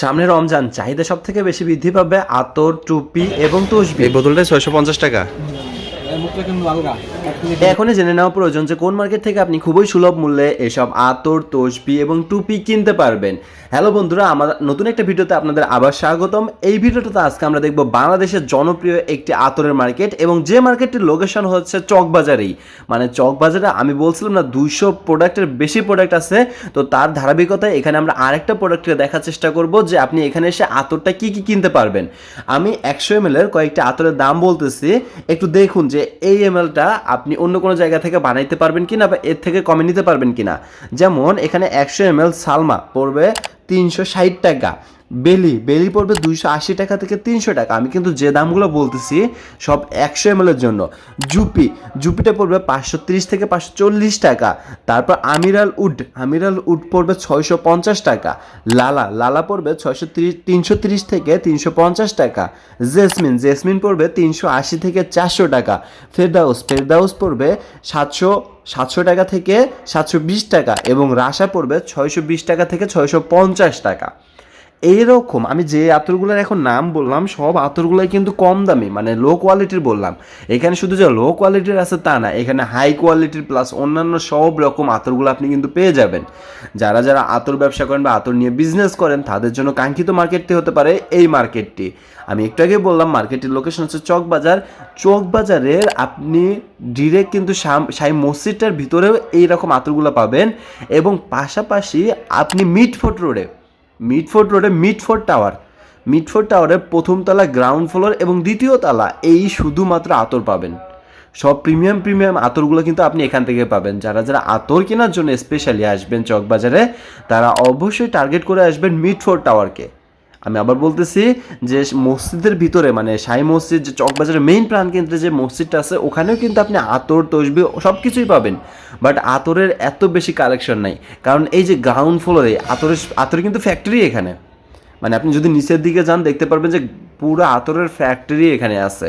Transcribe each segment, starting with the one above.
সামনে রমজান চাহিদা সব থেকে বেশি বৃদ্ধি পাবে আতর টুপি এবং তসবি। এই বোতলটা ছয়শো পঞ্চাশ টাকা। এখনই জেনে নেওয়া প্রয়োজন যে কোন মার্কেট থেকে আপনি খুবই সুলভ মূল্যে এসব আতর, তসবি এবং টুপি কিনতে পারবেন। হ্যালো বন্ধুরা, আমার নতুন একটা ভিডিওতে আপনাদের আবার স্বাগতম। এই ভিডিওটাতে আজকে আমরা দেখব বাংলাদেশের জনপ্রিয় একটি আতরের মার্কেট এবং যে মার্কেটটির লোকেশন হচ্ছে চকবাজারেই। মানে চকবাজারে আমি বলছিলাম না, দুইশো প্রোডাক্টের বেশি প্রোডাক্ট আছে। তো তার ধারাবাহিকতায় এখানে আমরা আরেকটা প্রোডাক্টকে দেখার চেষ্টা করব যে আপনি এখানে এসে আতরটা কি কি কিনতে পারবেন। আমি একশো এম এর কয়েকটা আতরের দাম বলতেছি। একটু দেখুন যে এই এম এলটা আপনি অন্য কোনো জায়গা থেকে বানাইতে পারবেন কি না বা এর থেকে কমে নিতে পারবেন কি না যেমন এখানে একশো এম সালমা পড়বে তিনশো ষাট টাকা। বেলি বেলি পড়বে দুইশো আশি টাকা থেকে তিনশো টাকা। আমি কিন্তু যে দামগুলো বলতেছি, সব একশো এম এর জন্য। জুপি, জুপিটা পড়বে পাঁচশো তিরিশ থেকে পাঁচশো চল্লিশ টাকা। তারপর আমিরাল উড আমিরাল উড পড়বে ছয়শো পঞ্চাশ টাকা। লালা লালা পড়বে ছয়শো তিরিশ, তিনশো তিরিশ থেকে তিনশো পঞ্চাশ টাকা। জেসমিন জেসমিন পড়বে তিনশো আশি থেকে চারশো টাকা। ফেরদাউস ফেরদাউস পড়বে সাতশো সাতশো টাকা থেকে সাতশো বিশ টাকা এবং রাশা পড়বে ছয়শো বিশ টাকা থেকে ছয়শো পঞ্চাশ টাকা। এইরকম, আমি যে আতরগুলোর এখন নাম বললাম, সব আতরগুলোই কিন্তু কম দামি মানে লো কোয়ালিটির বললাম। এখানে শুধু যে লো কোয়ালিটির আছে তা না, এখানে হাই কোয়ালিটির প্লাস অন্যান্য সব রকম আতরগুলো আপনি কিন্তু পেয়ে যাবেন। যারা যারা আতর ব্যবসা করেন বা আতর নিয়ে বিজনেস করেন, তাদের জন্য কাঙ্ক্ষিত মার্কেটটি হতে পারে এই মার্কেটটি আমি একটু আগে বললাম মার্কেটের লোকেশন হচ্ছে চকবাজার। চকবাজারের আপনি ডিরেক্ট কিন্তু সাই মসজিদটার ভিতরেও এইরকম আতরগুলো পাবেন এবং পাশাপাশি আপনি মিটফোর্ট রোডে মিটফোর্ট রোডে মিটফোর্ট টাওয়ার। মিটফোর্ট টাওয়ারের প্রথম তলা গ্রাউন্ড ফ্লোর এবং দ্বিতীয় তলা এই শুধুমাত্র আতর পাবেন। সব প্রিমিয়াম প্রিমিয়াম আতরগুলো কিন্তু আপনি এখান থেকে পাবেন। যারা যারা আতর কেনার জন্য স্পেশালি আসবেন চকবাজারে, তারা অবশ্যই টার্গেট করে আসবেন মিটফোর্ট টাওয়ারকে। আমি আবার বলতেছি যে মসজিদের ভিতরে মানে সাই মসজিদ, যে চকবাজারের মেইন প্রাণকেন্দ্রে যে মসজিদটা আছে, ওখানেও কিন্তু আপনি আতর, তসবি সব কিছুই পাবেন। বাট আতরের এত বেশি কালেকশন নাই। কারণ এই যে গ্রাউন্ড ফ্লোরে আতরের আতরের কিন্তু ফ্যাক্টরি এখানে। মানে আপনি যদি নিচের দিকে যান, দেখতে পারবেন যে পুরো আতরের ফ্যাক্টরি এখানে আছে।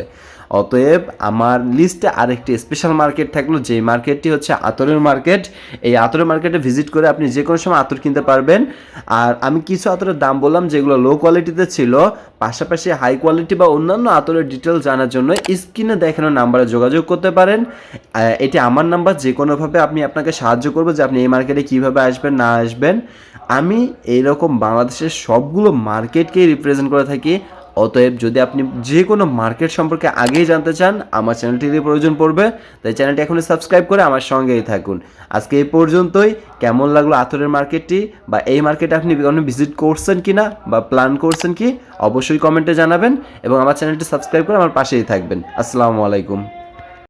অতএব আমার লিস্টে আরেকটি স্পেশাল মার্কেট থাকল যে মার্কেটটি হচ্ছে আতরের মার্কেট এই আতরের মার্কেটে ভিজিট করে আপনি যে কোনো সময় আতর কিনতে পারবেন। আর আমি কিছু আতরের দাম বললাম, যেগুলো লো কোয়ালিটিতে ছিল, পাশাপাশি হাই কোয়ালিটি বা অন্যান্য আতরের ডিটেল জানার জন্য স্ক্রিনে দেখানো নাম্বারে যোগাযোগ করতে পারেন। এটি আমার নাম্বার যে কোনোভাবে আমি আপনাকে সাহায্য করব যে আপনি এই মার্কেটে কীভাবে আসবেন, না আসবেন। আমি এইরকম বাংলাদেশের সবগুলো মার্কেটকেই রিপ্রেজেন্ট করে থাকি। অতএব যদি আপনি যে কোনো মার্কেট সম্পর্কে আগেই জানতে চান, আমার চ্যানেলটিতে প্রয়োজন পড়বে। তাই চ্যানেলটি এখনই সাবস্ক্রাইব করে আমার সঙ্গেই থাকুন। আজকে এই পর্যন্তই। কেমন লাগল আথরের মার্কেটটি? বা এই মার্কেটে আপনি কোনো ভিজিট করছেন কি না বা প্ল্যান করছেন কি? অবশ্যই কমেন্টে জানাবেন এবং আমার চ্যানেলটি সাবস্ক্রাইব করে আমার পাশেই থাকবেন। আসসালামু আলাইকুম।